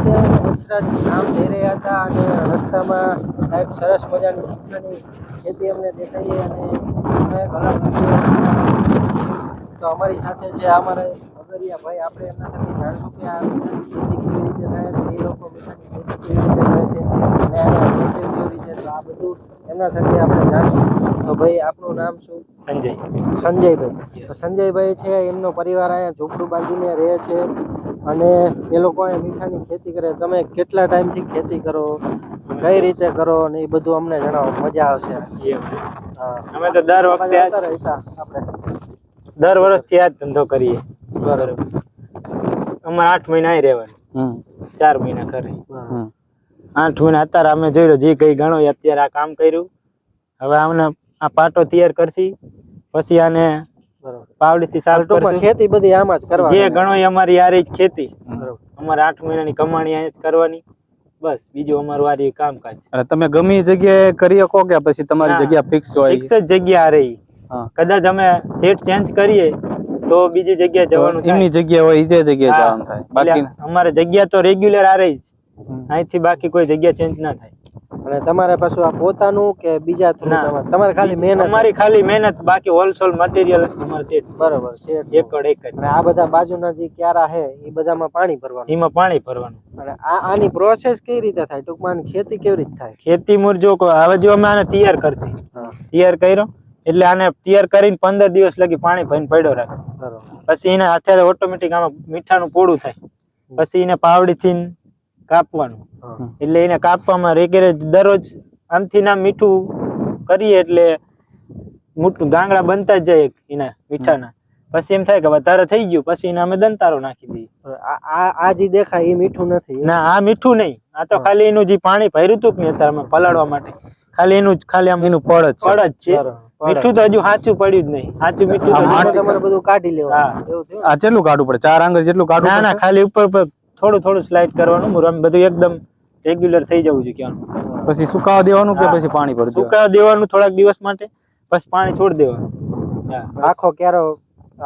અમે હંસરાજ ગામ જઈ રહ્યા હતા અને રસ્તામાં એક સરસ મજાની મીઠાની ખેતી અમને દેખાઈ અને અમે ઘણા તો અમારી સાથે છે અમારે અગરિયા ભાઈ. આપણે એમના સાથે જાણશું કે આ મીઠાની ખેતી કેવી રીતે થાય અને એ લોકો મીઠાની ખેતી કેવી રીતે કરે છે અને કેવી રીતે તો આ બધું એમના થકી આપણે જાણશું. તો ભાઈ આપનું નામ શું? સંજય. સંજયભાઈ. તો સંજયભાઈ છે એમનો પરિવાર અહીંયા ઝૂંપડું બાંધીને રહે છે. અને એ લોકો મીઠાની ખેતી કરે. તમે કેટલા ટાઈમથી ખેતી કરો? કઈ રીતે કરો? ને એ બધું અમને જણાવો. મજા આવશે. અમે તો દર વખતે દર વર્ષથી આ જ ધંધો કરીએ. બરાબર. અમારે આઠ મહિના અહીં રહેવાનું. ચાર મહિના કરે. આઠ મહિના અત્યારે અમે જોઈ લો જે કઈ ગણો એ અત્યારે આ કામ કર્યું. હવે આમને આ પાટો તૈયાર કરશી. પછી આને પાવડીથી સાફ કરશું ખેતી બધી આમાં જ જે કરવાની અમારી યારી જ ખેતી. અમારે આઠ મહિનાની કમાણી અહીંયા જ કરવાની. બસ બીજું અમારું આ કામકાજ. અને તમે ગમે એ જગ્યાએ કરી શકો કે પછી તમારી જગ્યા ફિક્સ હોય? ફિક્સ જ જગ્યા રહી કદાચ અમે સેટ ચેન્જ કરીએ તો બીજી જગ્યાએ જવાનું એમની જગ્યા હોય એ જે જગ્યાએ જવાનું થાય. બાકી અમારે જગ્યા તો રેગ્યુલર આ રહી જ. અહીંથી બાકી કોઈ જગ્યા ચેન્જ ના થાય. અને તમારે પાછું આ પોતાનું કે બીજા થ્રુ તમારે? ખાલી મહેનત. અમારી ખાલી મહેનત બાકી હોલસેલ મટીરીયલ અમારે સેટ બરાબર છે એકડ એક જ. અને આ બધા બાજુના જે ક્યારા છે એ બધામાં પાણી ભરવાનું? એમાં પાણી ભરવાનું. અને આ આની પ્રોસેસ કઈ રીતે થાય? ટૂંકમાં ખેતી કેવી રીતે થાય? ખેતી મુરજો કો- હવે જો અમે આને તૈયાર કરશે. તૈયાર કર્યો? એટલે આને તૈયાર કરીને પંદર દિવસ લગી પાણી ભરીને પડ્યો રાખે બરાબર. પછી એને અત્યારે ઓટોમેટિક આમાં મીઠાનું પોળું થાય. પછી એને પાવડીથી કાપવાનું. એટલે એને કાપવામાં રેગેરે દરરોજ આમથી ના મીઠું કરીએ એટલે મોટું ગાંગડા બનતા જ જાય એના મીઠાના. પછી એમ થાય કે વધારે થઈ ગયું પછી એને અમે દંતારો નાખી દઈએ. આ જે દેખાય એ મીઠું નથી ના આ મીઠું નહીં. આ તો ખાલી એનું જે પાણી ભર્યું હતું કે નહીં અત્યારે અમે પલાળવા માટે. ખાલી એનું જ ખાલી આમ એનું પડ જ પડ જ છે. મીઠું તો હજુ સાચું પડ્યું જ નહીં. સાચું મીઠું તમારે બધું કાઢી લેવા આ કેટલું કાઢવું પડે? ચાર આંગળ જેટલું કાઢવું ના ના ખાલી ઉપર ઉપર થોડું થોડું સ્લાઇડ કરવાનું મુરમ બધું એકદમ રેગ્યુલર થઈ જવું છે ક્યાં પછી સુકાવા દેવાનું કે પછી પાણી ભરી સુકાવા દેવાનું થોડાક દિવસ માટે પછી પાણી છોડી દેવાનું. આખો ક્યારો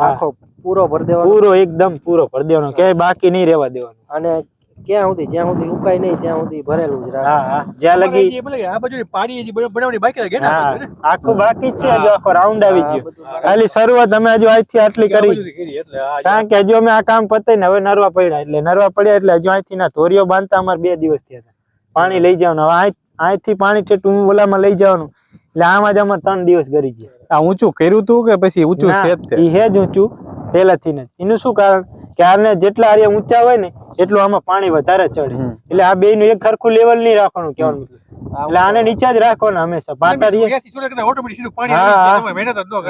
આખો પૂરો ભરી દેવાનો? પૂરો એકદમ પૂરો ભરી દેવાનો ક્યાંય બાકી નહીં રહેવા દેવાનું. અને ક્યાં સુધી જ્યાં સુધી ઉકાય નહીં ત્યાં સુધી ભરેલું જ રાખે. હા હા. જ્યાં લગી આ બાજુ પાણી હજી બનાવવાની બાકી લાગે હા આખું બાકી છે હજુ આખો રાઉન્ડ આવી ગયો. ખાલી શરૂઆત અમે હજુ આજથી આટલી કરી. બાજુથી કરી એટલે આ કારણ કે હજુ અમે આ કામ પતાઈ ને હવે નરવા પડ્યા એટલે નરવા પડ્યા એટલે હજુ અહીંથી ના ધોરીઓ બાંધતા અમારે બે દિવસ થયા હતા. પાણી લઈ જવાનું. હવે અહીં- અહીંથી પાણી ઠેઠું ઓલામાં લઈ જવાનું. એટલે આમાં જ અમારે ત્રણ દિવસ કરી ગયા. આ ઊંચું કર્યું તું કે પછી ઊંચું ના, છે જ હેજ ઊંચું. પહેલાથી જ એનું શું કારણ? કે આને જેટલા આર્યા ઊંચા હોય ને એટલું આમાં પાણી વધારે ચડે. એટલે આ બે નું એક સરખું લેવલ નહીં રાખવાનું કેવાનું એટલે આને નીચે જ રાખવાનું હંમેશા. પાટા રહીએ.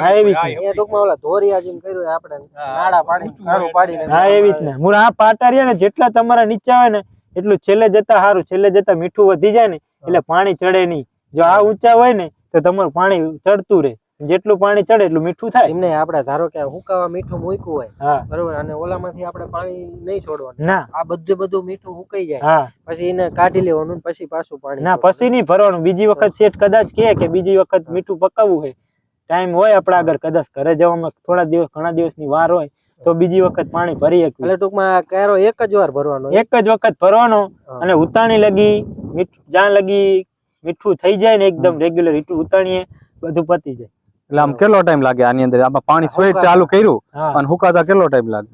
હા, એવી ટૂંકમાં ધોરિયા જેમ કર્યું આપણે નાળા પાડી નાળું પાડીને હા એવી જ ને. હું આ પાટા રહ્યા ને જેટલા તમારા નીચા હોય ને એટલું છેલ્લે જતા સારું છેલ્લે જતા મીઠું વધી જાય ને એટલે પાણી ચડે નહીં. જો આ ઊંચા હોય ને તો તમારું પાણી ચડતું રહે. જેટલું પાણી ચડે એટલું મીઠું થાય. એમને આપણે ધારો કે હુકાવા મીઠું મૂક્યું હોય બરોબર અને ઓલામાંથી આપણે પાણી નહીં છોડવાનું. ના. આ બધું બધું મીઠું હુકાઈ જાય. હા. પછી એને કાઢી લેવાનું પછી પાછું પાણી ના પછી નહીં ભરવાનું. બીજી વખત શેઠ કદાચ કહે કે બીજી વખત મીઠું પકાવવું હોય. ટાઈમ હોય આપણા આગળ કદાચ ઘરે જવામાં થોડા દિવસ ઘણા દિવસની વાર હોય તો બીજી વખત પાણી ભરી શકીએ. એટલે ટૂંકમાં કેરો એક જ વાર ભરવાનો એક જ વખત ભરવાનો અને ઉતાણી લગી મીઠું જ્યાં લગી મીઠું થઈ જાય ને એકદમ રેગ્યુલર ઉતાણીએ બધું પતી જાય. એટલે આમ કેટલો ટાઈમ લાગે આની અંદર? આમાં પાણી સ્વેટ ચાલુ કર્યું અને હુકાતા કેટલો ટાઈમ લાગે?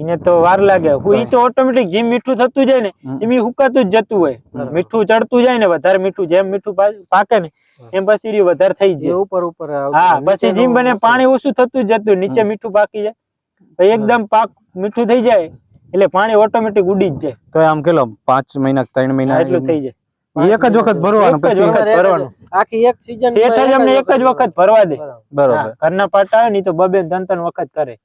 એને તો વાર લાગે. હું ઈ તો ઓટોમેટિક જેમ મીઠું થતું જાય ને એમ હુકાતું જ જતું હોય. મીઠું ચડતું જાય ને વધારે મીઠું જેમ મીઠું પાકે ને એમ પછી વધારે થઈ જાય. ઉપર ઉપર હા પછી જેમ બને પાણી ઓછું થતું જ જતું નીચે મીઠું પાકી જાય. તો એકદમ પાક મીઠું થઈ જાય એટલે પાણી ઓટોમેટિક ઉડી જ જાય. તો આમ કેટલો પાંચ મહિના ત્રણ મહિના એટલું થઈ જાય. એક જ વખત ભરવાનું પછી એક જ- ભરવાનું. આખી એક જ અમને એક જ વખત ભરવા દે. બરોબર. ઘરના પાટા આવે ને તો બબે ત્રણ ત્રણ વખત કરે.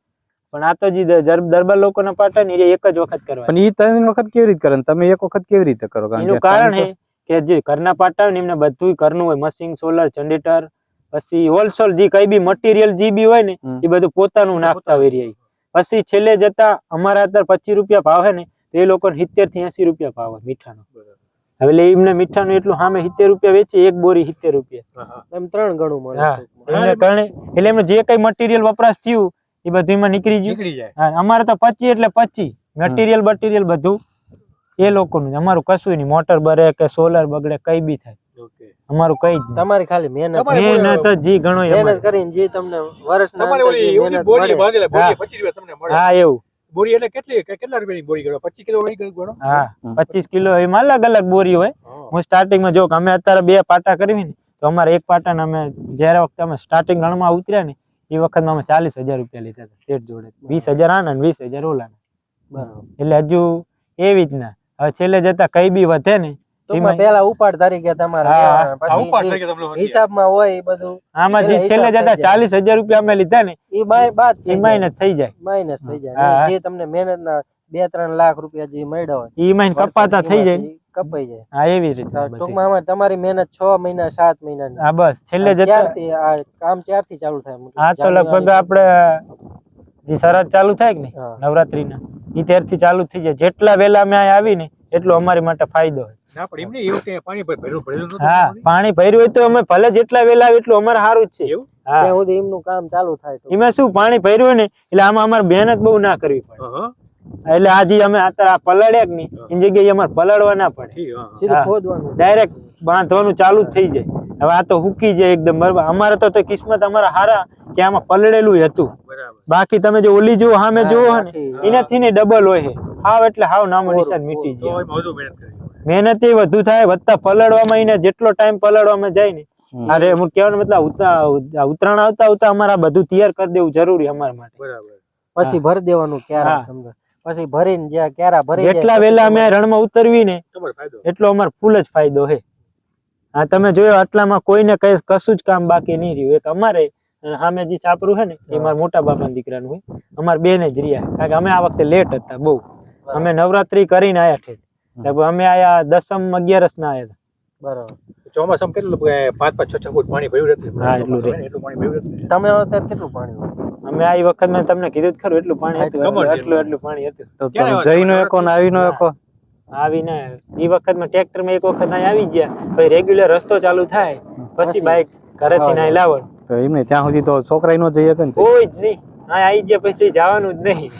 પણ આ તો જે દર- દરબાર લોકોના પાટા ને એક જ વખત કરવા પણ ઈ ત્રણ વખત કેવી રીતે કરે તમે એક વખત કેવી રીતે કરો? એનું કારણ છે કે જે ઘરના પાટા હોય ને એમને બધું ઘરનું હોય. મશીન સોલર જનરેટર પછી હોલસેલ જે કઈ બી મટીરિયલ જે બી હોય ને એ બધું પોતાનું નાખતા હોય રહ્યા પછી છેલ્લે જતા અમારા અત્યારે પચીસ રૂપિયા ભાવે ને તો એ લોકો સિત્તેરથી એસી રૂપિયા ભાવે મીઠાનો. હવે એમને મીઠાનું એટલું સામે સિત્તેર રૂપિયા વેચે એક બોરી સિત્તેર રૂપિયા. એમ ત્રણ ગણું મળે. એમને કારણે એટલે એમને જે કઈ મટીરિયલ વપરાશ થયું એ બધું એમાં નીકળી ગયું. નીકળી જાય. અમારે તો પચી એટલે પચી. મટીરિયલ બટીરિયલ બધું એ લોકોનું અમારું કશું નહીં. મોટર બરે કે સોલર બગડે કઈ બી થાય. અમારું કઈ તમારી ખાલી મહેનત મહેનત જ જી ઘણો મહેનત કરીને જે તમને વર્ષના તમારે અંતે ઓલી જે ઓલી મહેનત બોરી મળે. બાંધેલા બોરી હા. 25 રૂપિયા તમને મળે. હા એવું. બોરી એટલે કેટલી કેટલા રૂપિયાની બોરી ગણો? 25 કિલો બોરી ગણો હા પચીસ કિલો એમાં અલગ અલગ બોરી હોય. હા. સ્ટાર્ટિંગમાં જો અમે અત્યારે બે પાટા કરવી ને તો અમારે એક પાટાને અમે જ્યારે વખતે અમે સ્ટાર્ટિંગ ગણમાં ઉતર્યા ને એ વખતમાં અમે ચાલીસ હજાર રૂપિયા લીધા હતા સેટ જોડે. વીસ હજાર આના ને વીસ હજાર ઓલા બરાબર. એટલે હજુ એવી જ ના હવે છેલ્લે જતા કઈ બી વધે ને ટૂંકમાં એમાં- પેલા ઉપાડ તરીકે તમારે હા, પછી હિસાબમાં હોય બધું. આમાં જે છેલ્લે જતા ચાલીસ હજાર રૂપિયા અમે લીધા ને એ બાદ થઈ માઇનસ થઈ જાય. માઇનસ થઈ જાય. જે તમને મહેનતના બે ત્રણ લાખ રૂપિયા જે મળ્યા હોય ઈ કપાતા થઈ જાય કપાઈ જાય. હા એવી રીતે ટૂંકમાં તમારી મહેનત છ મહિના સાત મહિના હા બસ. છેલ્લે જતા આ કામ ક્યારથી ચાલુ થાય? આ તો લગભગ આપણે જે શરત ચાલુ થાય કે ને હા. નવરાત્રીના ઈ ત્યારથી ચાલુ થઈ જાય. જેટલા વહેલા અમે અહીંયા આવી ને એટલો અમારી માટે ફાયદો હોય. હા પાણી. ભર્યું હોય તો અમે ભલે જેટલા વેલા એટલું અમારે સારું જ છે. ત્યાં સુધી એમનું કામ ચાલુ થાય એમાં શું પાણી ભર્યું હોય ને એટલે આમાં અમારે મહેનત બહુ ના કરવી પડે. એટલે આજે અમે અત્યારે આ પલળ્યા નહીં એની જગ્યાએ અમારે પલળવા ના પડે. ડાયરેક્ટ બાંધવાનું ચાલુ જ થઈ જાય. હવે આ તો હુકી જાય એકદમ બરાબર. અમારે તો તો કિસ્મત અમારા હારા કે આમાં પલળેલું હતું. બાકી તમે જે ઓલી જુઓ સામે જુઓ ને એનાથી ને ડબલ હોય. છે હાવ એટલે હાવ નામો નિશાન મીટી જાય મહેનતથી એ વધુ થાય વધતા પલળવામાં એને જેટલો ટાઈમ પલળવામાં જાય ને. અરે હું કહેવાનો મતલબ ઉત્તરાયણ આવતા આવતા અમારે આ બધું તૈયાર કરી દેવું જરૂરી અમારા માટે. બરાબર. પછી ભરી દેવાનું ક્યારા સમજો પછી ભરીને જ્યાં ક્યારા ભરી જેટલા વેલા અમે રણમાં ઉતરવી ને એટલો અમારે ફૂલ જ ફાયદો છે હા તમે જોયો આટલામાં કોઈને કઈ કશું જ કામ બાકી નહીં રહ્યું. એક અમારે અને સામે જે છાપરું છે ને એ મારા મોટા બાપાના દીકરાનું હોય. અમારે બેને જ રહ્યા. કારણ કે અમે આ વખતે લેટ હતા બહુ. અમે નવરાત્રી કરીને આયા ઠેઠ લગભગ અમે આયા દસમ અગિયારસ ના આયા હતા. બરાબર. ચોમાસામાં કેટલું પાંચ પાંચ છ છ ફૂટ પાણી ભર્યું રહેતું? હા, એટલું એટલું પાણી ભર્યું રહેતું? તમે અત્યારે કેટલું પાણી અમે આ વખત મેં તમને કીધું જ ખરું એટલું પાણી હતું એટલું એટલું પાણી હતું. તો? જઈનો એકો ને આવીનો. એકો? આવીને એ વખતમાં ટ્રેક્ટરમાં એક વખત અહીં આવી ગયા પછી રેગ્યુલર રસ્તો ચાલુ થાય પછી બાઇક ઘરેથી. અહીં લાવો. તો એમને ત્યાં સુધી તો છોકરાઈ નો જઈએ કે કોઈ જ નહીં. આવી ગયા પછી જવાનું જ નહીં.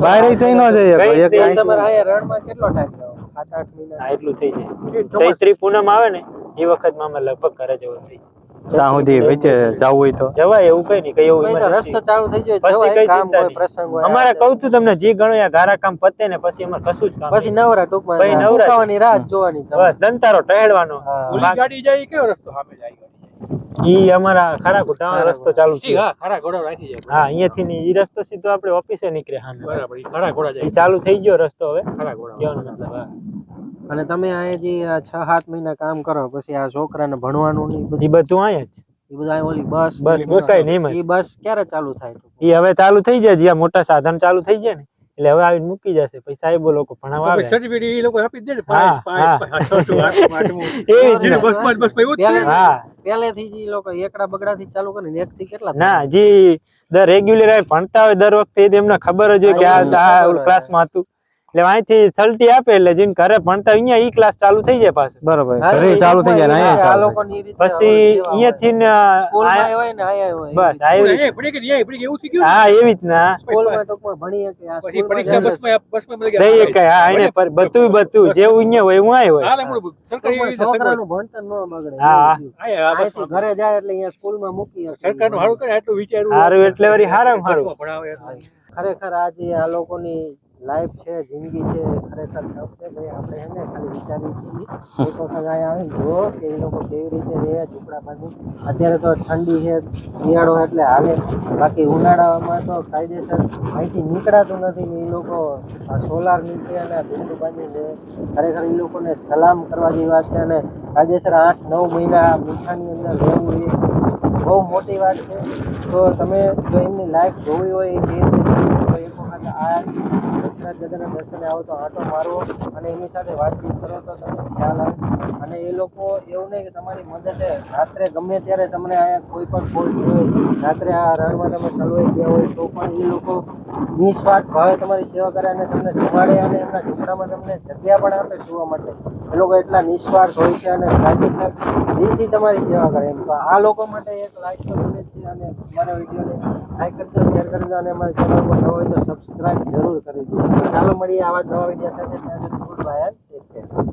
બહાર જઈ નો જઈએ જ તમારે રણમાં કેટલો ટાઈમ લાવો સાત આઠ મહિના? એટલું થઈ જાય. ચૈત્રી પૂનમ આવે ને એ વખતમાં અમે લગભગ ઘરે જવું થઈ જાય. ત્યાં સુધી વચ્ચે જવું હોય તો. જવાય એવું કઈ નહીં કઈ એવું. રસ્તો ચાલુ થઈ જાય પછી કઈ કામ હોય પ્રસંગ હોય અમારે કહું છું તમને જે ગણો આ ગારા કામ પતે ને પછી અમારે કશું જ કામ પછી નવરા ટૂંકમાં પછી નવરા રાહ જોવાની બસ દંતારો ટહેડવાનો ગાડી જાય કયો રસ્તો સામે જાય? ઈ અમારા ખરા ખોટા રસ્તો ચાલુ છે હા ખરા ઘોડો રાખી જાય હા અહીંયાથી ની ઈ રસ્તો સીધો આપણે ઓફિસે નીકળે હા બરાબર ઈ ખરા ઘોડા જાય ચાલુ થઈ ગયો રસ્તો હવે ખરા ઘોડા કહેવાનો મતલબ હા અને તમે અહીંયા જે છ સાત મહિના કામ કરો પછી આ છોકરાને ભણવાનું ને બધું બધું અહીંયા જ ઈ બધું ઓલી બસ બસ બસાય નહીં એ બસ ક્યારે ચાલુ થાય એ હવે ચાલુ થઈ જાય જ્યાં મોટા સાધન ચાલુ થઈ જાય ને એટલે હવે આવીને મૂકી જશે. પછી સાહેબો લોકો ભણાવવા આવે. સર્ટિફિકેટ એ લોકો આપી દે ને. પાંચ પાંચ એવું. હા પહેલેથી જ એકડા બગડા થી ચાલુ કરીને એક થી કેટલા ના જી દર રેગ્યુલર ભણતા હોય દર વખતે એમને ખબર જ હોય કે આ ક્લાસમાં ક્લાસમાં હતું. એટલે અહીંથી સલટી આપે એટલે જેમ ઘરે ભણતા હોય અહીંયા ઈ ક્લાસ ચાલુ થઈ જાય પાછું. બરોબર. ઘરે ચાલુ થઈ જાય અહીંયા આ ચાલુ થાય. રીતે પછી ને સ્કૂલમાં હોય ને અહીંયા હોય બસ આવી પડી ગઈ, અહીંયા પડી એવું થઈ ગયું હા એવી જ ના સ્કૂલમાં ટૂંકમાં ભણીએ કે આ પછી પરીક્ષા બસમાં બસમાં બધી હા એને બધું બધું જેવું અહીંયા હોય સરકારી. છોકરાનું ભણતર ન બગડે હા. ઘરે જાય એટલે અહીંયા સ્કૂલમાં મૂકી આપે. સરકારનું હારું કરે આટલું વિચારવું. હારું એટલે વળી હારામાં હારું. ખરેખર આજે આ લોકોની લાઈફ છે, જિંદગી છે, ખરેખર ટફ છે, ભાઈ, આપણે એને ખાલી વિચારીએ છીએ. એક વખત અહીંયા આવીને જુઓ કે એ લોકો કેવી રીતે રહે, ઝૂંપડા બાજુ અત્યારે તો ઠંડી છે, શિયાળો એટલે હાલે. બાકી ઉનાળામાં તો કાયદેસર અહીંથી નીકળાતું નથી ને એ લોકો સોલાર નીચે અને ઝૂંપડું બાંધી રહે. ખરેખર એ લોકોને સલામ કરવા જેવી વાત છે અને કાયદેસર આઠ, નવ મહિના મીઠાની અંદર રહેવું એ બહુ મોટી વાત છે. તો તમે જો એમની લાઈફ જોવી હોય, એ રીતે એક વખત આ દક્ષરાજ દાદાના દર્શને આવો તો આંટો મારવો અને એમની સાથે વાતચીત કરો તો તમને ખ્યાલ આવે. અને એ લોકો એવું નહીં કે તમારી મદદે રાત્રે ગમે ત્યારે તમને અહીંયા કોઈ પણ ફોલ્ટ હોય રાત્રે આ રણમાં તમે ચલવાઈ ગયા હોય તો પણ એ લોકો નિસ્વાર્થ ભાવે તમારી સેવા કરે અને તમને જમાડે અને એમના ઝૂંપડામાં તમને જગ્યા પણ આપે જોવા માટે. એ લોકો એટલા નિસ્વાર્થ હોય છે અને કાયદેસર દિલથી તમારી સેવા કરે એમ. આ લોકો માટે એક લાઈફ અને અમારા વિડીયોને લાઈક કરજો શેર કરજો અને અમારી ચેનલ પર હોય તો સબસ્ક્રાઇબ જરૂર કરી દો ચાલો મળીએ આવા નવા વીડિયો સાથે. Good bye.